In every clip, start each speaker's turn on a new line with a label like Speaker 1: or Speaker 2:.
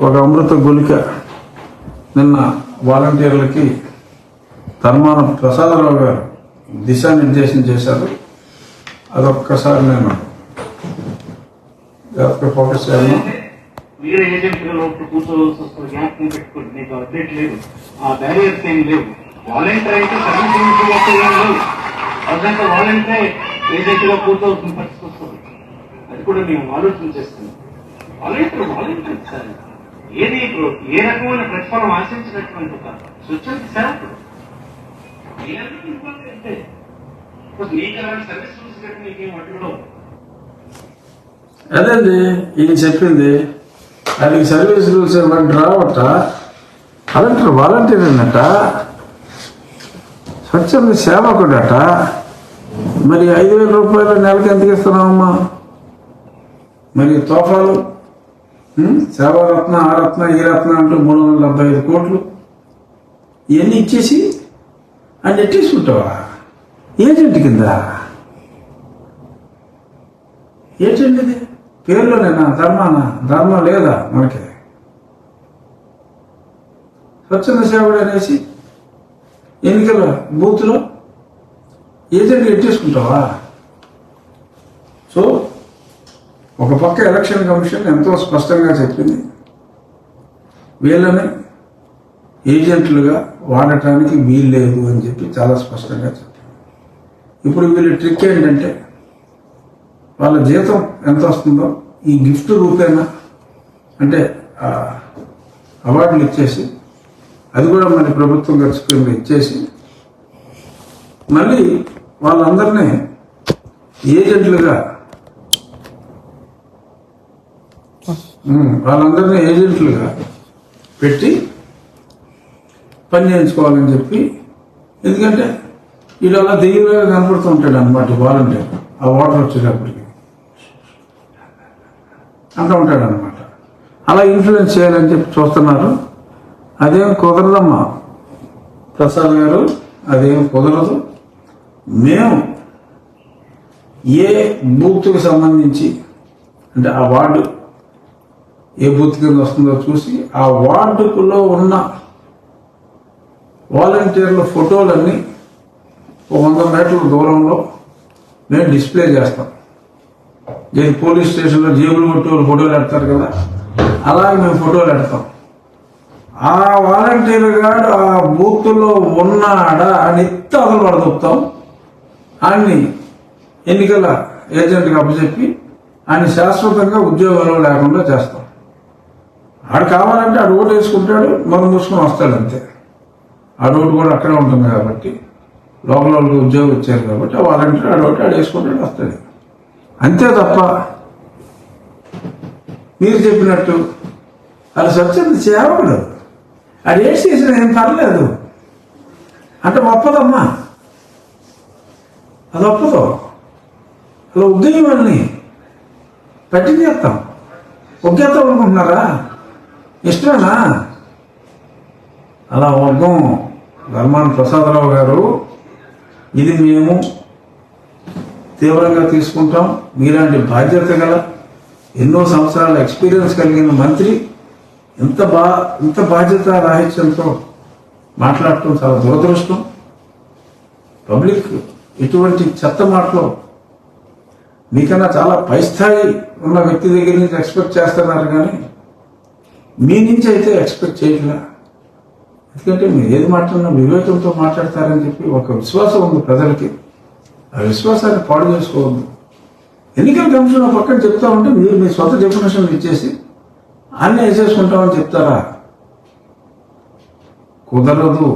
Speaker 1: ఒక అమృత గులిక నిన్న వాలంటీర్లకి ధర్మాన ప్రసాదరావు గారు దిశానిర్దేశం చేశారు. అదొక్కసారి నేను జాగ్రత్త ఫోకస్ చేయాలి
Speaker 2: మీరు ఏజెంట్గా లోపల కూర్చోవలసి వస్తుంది. జ్ఞాపకం పెట్టుకోండి. మీకు అప్డేట్ లేదు. ఆ బ్యారియర్స్ ఏం లేవు. వాలంటీర్ అయితే సర్వీసింగ్ లేవు అదంతా వాలంటీర్ ఏజెంట్ కూర్చోవలసిన పరిస్థితి వస్తుంది. అది కూడా మేము ఆలోచన చేస్తున్నాం. Volunteer volunteer sir. ఏది ఇప్పుడు ఏ రకమైన ప్రతిఫలం ఆశించినటువంటి ఒక స్వచ్ఛంద సేవకుడు ఏ నీకు అలాంటి సర్వీస్ చూసినట్టు నీకేం
Speaker 1: అదేండి ఈయన చెప్పింది ఆయనకి సర్వీస్ రూల్స్ ఇవ్వండి రావట కలెక్టర్ వాలంటీర్ అన్నట స్వచ్ఛంద సేవకుడట. మరి ఐదు వేల రూపాయలు నెలకి ఎందుకు ఇస్తున్నామమ్మా మరి తోఫాలు సేవారత్న ఆ రత్న ఈ రత్న అంటూ మూడు వందల డెబ్బై ఐదు కోట్లు. ఇవన్నీ ఇచ్చేసి అని ఎట్టేసుకుంటావా ఏజెంట్ కింద? ఏజెంట్ ఇది? పేర్లోనేనా? ధర్మానా? ధర్మం లేదా మనకి? స్వచ్ఛంద సేవడు అనేసి ఎన్నికల బూత్లో ఏజెంట్ ఎట్టేసుకుంటావా సో ఒక పక్క ఎలక్షన్ కమిషన్ ఎంతో స్పష్టంగా చెప్పింది. వీళ్ళని ఏజెంట్లుగా వాడటానికి వీలు లేదు అని చెప్పి చాలా స్పష్టంగా చెప్పింది. ఇప్పుడు వీళ్ళ ట్రిక్ ఏంటంటే వాళ్ళ జీతం ఎంత వస్తుందో ఈ గిఫ్ట్ రూపేనా? అంటే ఆ అవార్డులు ఇచ్చేసి అది కూడా మన ప్రభుత్వం ఖర్చు కింద ఇచ్చేసి మళ్ళీ వాళ్ళందరినీ ఏజెంట్లుగా వాళ్ళందరినీ ఏజెంట్లుగా పెట్టి పని చేయించుకోవాలని చెప్పి ఎందుకంటే వీళ్ళు అలా దెయ్యంగా కనపడుతూ ఉంటాడు అనమాట వాలంటీర్. ఆ వాటర్ వచ్చేటప్పటికి. అంటూ ఉంటాడు అనమాట అలా ఇన్ఫ్లుయెన్స్ చేయాలని చెప్పి చూస్తున్నారు. అదేం కుదరదమ్మా? ప్రసాద్ గారు అదేం కుదరదు. మేము ఏ బూత్కి సంబంధించి అంటే ఆ వార్డు ఏ బూత్ కింద వస్తుందో చూసి ఆ వార్డుకులో ఉన్న వాలంటీర్ల ఫోటోలన్నీ ఒక వంద మీటర్ల దూరంలో మేము డిస్ప్లే చేస్తాం. నేను పోలీస్ స్టేషన్లో జేబులు కొట్టి వాళ్ళు ఫోటోలు పెడతారు కదా అలాగే మేము ఫోటోలు పెడతాం. ఆ వాలంటీర్ గాడు ఆ బూత్లో ఉన్నాడా అని ఎత్త అసలు పడదొప్తాం ఆయన్ని ఎన్నికల ఏజెంట్కి అప్పచెప్పి ఆయన శాశ్వతంగా ఉద్యోగాలు లేకుండా చేస్తాం. ఆడు కావాలంటే ఆడు ఓటు వేసుకుంటాడు మనం మూసుకొని వస్తాడు అంతే. ఆ ఓటు కూడా అక్కడే ఉంటుంది కాబట్టి లోపల వాళ్ళు ఉద్యోగం వచ్చారు కాబట్టి ఆ వాలంటీర్ ఆడు ఒకటి ఆడు వేసుకుంటాడు వస్తాడు. అంతే తప్ప మీరు చెప్పినట్టు అది స్వచ్ఛంద సేవకుడు అది ఏం చేసినా ఏం పర్లేదు. అంటే ఒప్పదమ్మా. అది ఒప్పదు అలా ఉగ్గని వాళ్ళని పట్టించేస్తాం. ఒగ్గేస్తాం అనుకుంటున్నారా? ఇష్టమేనా అలా వర్గం ధర్మాన ప్రసాదరావు గారు ఇది మేము తీవ్రంగా తీసుకుంటాం. మీలాంటి బాధ్యత గల ఎన్నో సంవత్సరాల ఎక్స్పీరియన్స్ కలిగిన మంత్రి ఇంత బా ఇంత బాధ్యత రాహిత్యంతో మాట్లాడటం చాలా దురదృష్టం. పబ్లిక్ ఇటువంటి చెత్త మాటలు మీకన్నా చాలా పై స్థాయి ఉన్న వ్యక్తి దగ్గర నుంచి ఎక్స్పెక్ట్ చేస్తున్నారు కానీ మీ నుంచి అయితే ఎక్స్పెక్ట్ చేయట్లా? ఎందుకంటే మీరు ఏది మాట్లాడినా వివేకంతో మాట్లాడతారని చెప్పి ఒక విశ్వాసం ఉంది ప్రజలకి. ఆ విశ్వాసాన్ని పాడు చేసుకోవద్దు. ఎన్నికల కమిషన్ పక్కన చెప్తా ఉంటే మీరు మీ సొంత డెఫినేషన్ ఇచ్చేసి అన్నీ వేసేసుకుంటామని చెప్తారా? కుదరదు.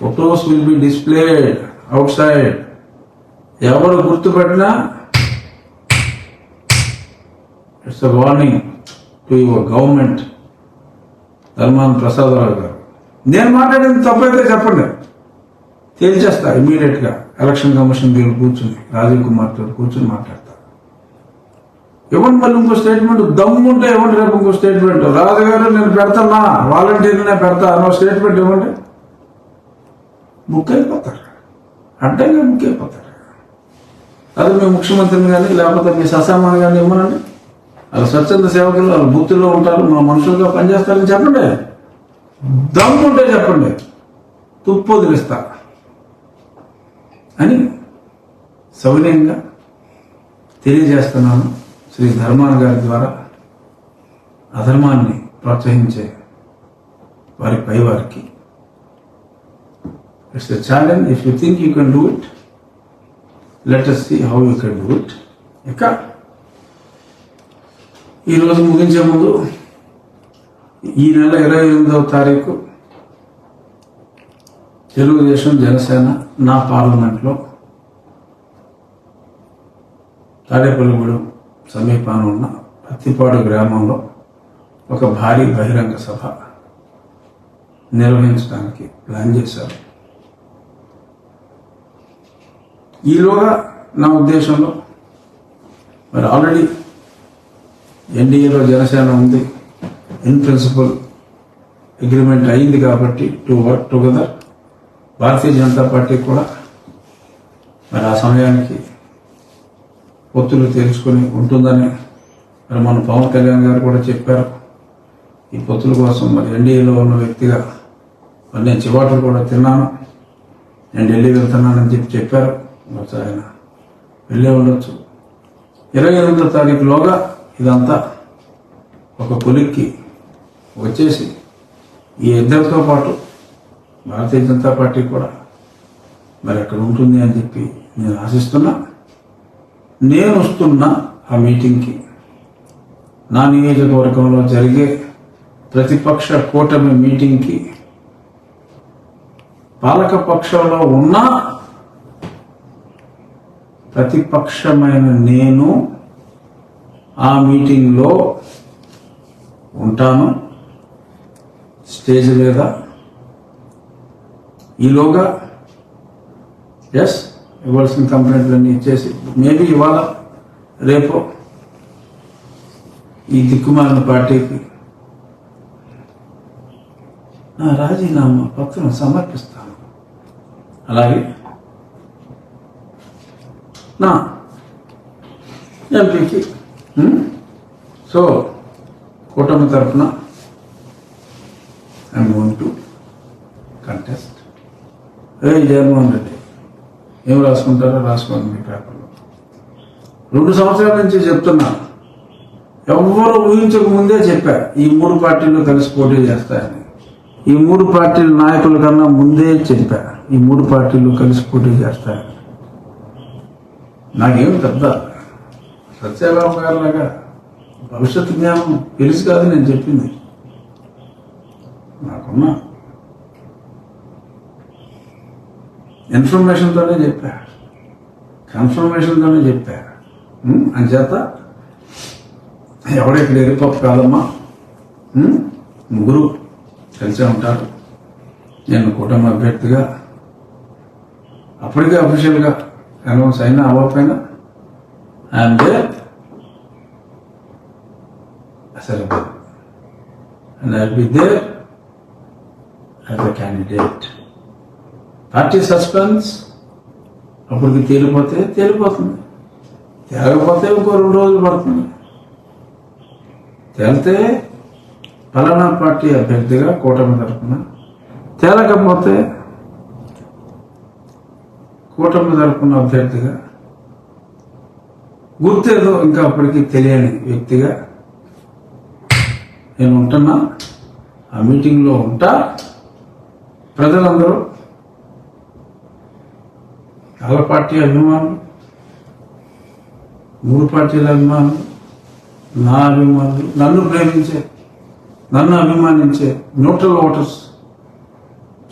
Speaker 1: Photos will be displayed outside ఎవరు గుర్తుపెట్టినా it's a warning to your government Dharmana Prasadarao గారు. నేను మాట్లాడింది తప్పైతే చెప్పండి. తేల్చేస్తా ఇమీడియట్గా ఎలక్షన్ కమిషన్ దగ్గర కూర్చుని రాజీవ్ కుమార్ తోటి కూర్చుని మాట్లాడతా. ఇవ్వండి మళ్ళీ ఇంకో స్టేట్మెంట్ దమ్ముంటే ఇవ్వండి రేపు ఇంకో స్టేట్మెంట్ రాజు గారు నేను పెడతానా? వాలంటీర్నే పెడతా అన్న స్టేట్మెంట్ ఇవ్వండి. బుక్ అయిపోతారు అడ్డంగా బుక్ అయిపోతారు అదే మీ ముఖ్యమంత్రిని కానీ లేకపోతే మీ ససామాన్ కానీ ఇవ్వనండి. వాళ్ళ స్వచ్ఛంద సేవకులు వాళ్ళ బూత్తుల్లో ఉంటారు మా మనుషులుగా పనిచేస్తారని చెప్పండి. దమ్ముంటే చెప్పండి. తుప్పు వదిలిస్తా. అని సౌన్యంగా తెలియజేస్తున్నాను శ్రీ ధర్మాన గారి ద్వారా అధర్మాన్ని ప్రోత్సహించే వారి పై వారికి. It's a challenge if you think you can do it let us see how you can do it ఇక ఈరోజు ముగించే ముందు ఈ నెల ఇరవై ఎనిమిదవ తారీఖు తెలుగుదేశం జనసేన నా పార్లమెంట్లో తాడేపల్లిగూడెం సమీపాన ఉన్న పత్తిపాడు గ్రామంలో ఒక భారీ బహిరంగ సభ నిర్వహించడానికి ప్లాన్ చేశారు. ఈలోగా నా ఉద్దేశంలో మరి ఆల్రెడీ ఎన్డీఏలో జనసేన ఉంది. ఇన్ ప్రిన్సిపల్ అగ్రిమెంట్ అయింది కాబట్టి to work together Bharatiya Janata party కూడా మరి ఆ సమయానికి పొత్తులు తెలుసుకొని ఉంటుందని మరి మన పవన్ కళ్యాణ్ గారు కూడా చెప్పారు. ఈ పొత్తుల కోసం మరి ఎన్డీఏలో ఉన్న వ్యక్తిగా మరి నేను చివాట్లు కూడా తిన్నాను. నేను ఢిల్లీ వెళ్తున్నానని చెప్పి చెప్పారు. ఆయన వెళ్ళే ఉండొచ్చు. ఇరవై ఎనిమిదో తారీఖులోగా ఇదంతా ఒక కొలిక్కి వచ్చేసి ఈ ఇద్దరితో పాటు భారతీయ జనతా పార్టీ కూడా మరి అక్కడ ఉంటుంది అని చెప్పి నేను ఆశిస్తున్నా. నేను వస్తున్న ఆ మీటింగ్కి నా నియోజకవర్గంలో జరిగే ప్రతిపక్ష కూటమి మీటింగ్కి పాలక పక్షంలో ప్రతిపక్షమైన నేను ఆ మీటింగ్లో ఉంటాను స్టేజ్ మీద. ఈలోగా ఎస్ ఇవ్వాల్సిన కంప్లైంట్లన్నీ ఇచ్చేసి మేబీ ఇవాళ రేపు ఈ దిక్కుమాలిన పార్టీకి నా రాజీనామా పత్రం సమర్పిస్తాను. అలాగే నా ఎంపీకి Hmm? సో కూటమి తరఫున ఐఎమ్ గోయింగ్ టు కంటెస్ట్ ఏ జగన్మోహన్ రెడ్డి ఏం రాసుకుంటారో రాసుకోండి మీ పేపర్లో. రెండు సంవత్సరాల నుంచి చెప్తున్నా. ఎవరు ఊహించక ముందే చెప్పా ఈ మూడు పార్టీలు కలిసి పోటీ చేస్తాయని. ఈ మూడు పార్టీల నాయకుల కన్నా ముందే చెప్పా ఈ మూడు పార్టీలు కలిసి పోటీ చేస్తాయని. నాకేం పెద్ద సత్యారామ గారు లాగా భవిష్యత్తు జ్ఞానం తెలుసు కాదు నేను చెప్పింది. నాకున్న ఇన్ఫర్మేషన్తోనే చెప్పా. కన్ఫర్మేషన్తోనే చెప్పా. ఉం? అంచేత ఎవడెక్కడ ఎరిపప్పు కాదమ్మా ముగ్గురు కలిసే ఉంటారు. నేను కుటుంబ అభ్యర్థిగా అప్పటికే అఫీషియల్గా అనౌన్స్ అయినా అవ్వకపోయినా అండ్ దేర్ సరే and I be there as a candidate party suspense అప్పటికి తేలిపోతే తేలిపోతుంది. తేలకపోతే ఇంకో రెండు రోజులు పడుతుంది. తేలితే ఫలానా పార్టీ అభ్యర్థిగా కూటమి తరఫున తేలకపోతే కూటమి తరఫున అభ్యర్థిగా గుర్తేదో ఇంకా అప్పటికి తెలియని వ్యక్తిగా నేను ఉంటున్నా. ఆ మీటింగ్లో ఉంటా. ప్రజలందరూ చాలా పార్టీ అభిమానులు మూడు పార్టీల అభిమానులు నా అభిమానులు నన్ను ప్రేమించే నన్ను అభిమానించే న్యూట్రల్ ఓటర్స్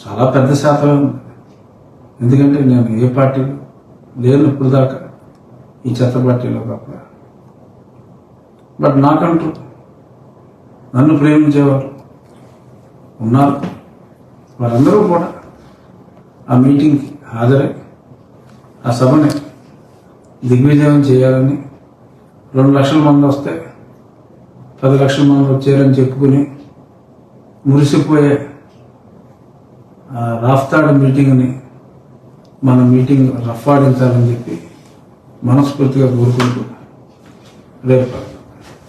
Speaker 1: చాలా పెద్ద శాతమే ఉంది. ఎందుకంటే నేను ఏ పార్టీ లేను ఇప్పుడు దాకా ఈ చెత్త పార్టీలో తప్ప బట్ నాకంటూ నన్ను ప్రేమించేవారు ఉన్నారు. వారందరూ కూడా ఆ మీటింగ్కి హాజరై ఆ సభని దిగ్విజయం చేయాలని రెండు లక్షల మంది వస్తే పది లక్షల మంది వచ్చారని చెప్పుకుని మురిసిపోయే ఆ రాఫ్తాడ్ మీటింగ్ని మన మీటింగ్ రఫ్ ఆడించాలని చెప్పి మనస్ఫూర్తిగా కోరుకుంటూ రేపు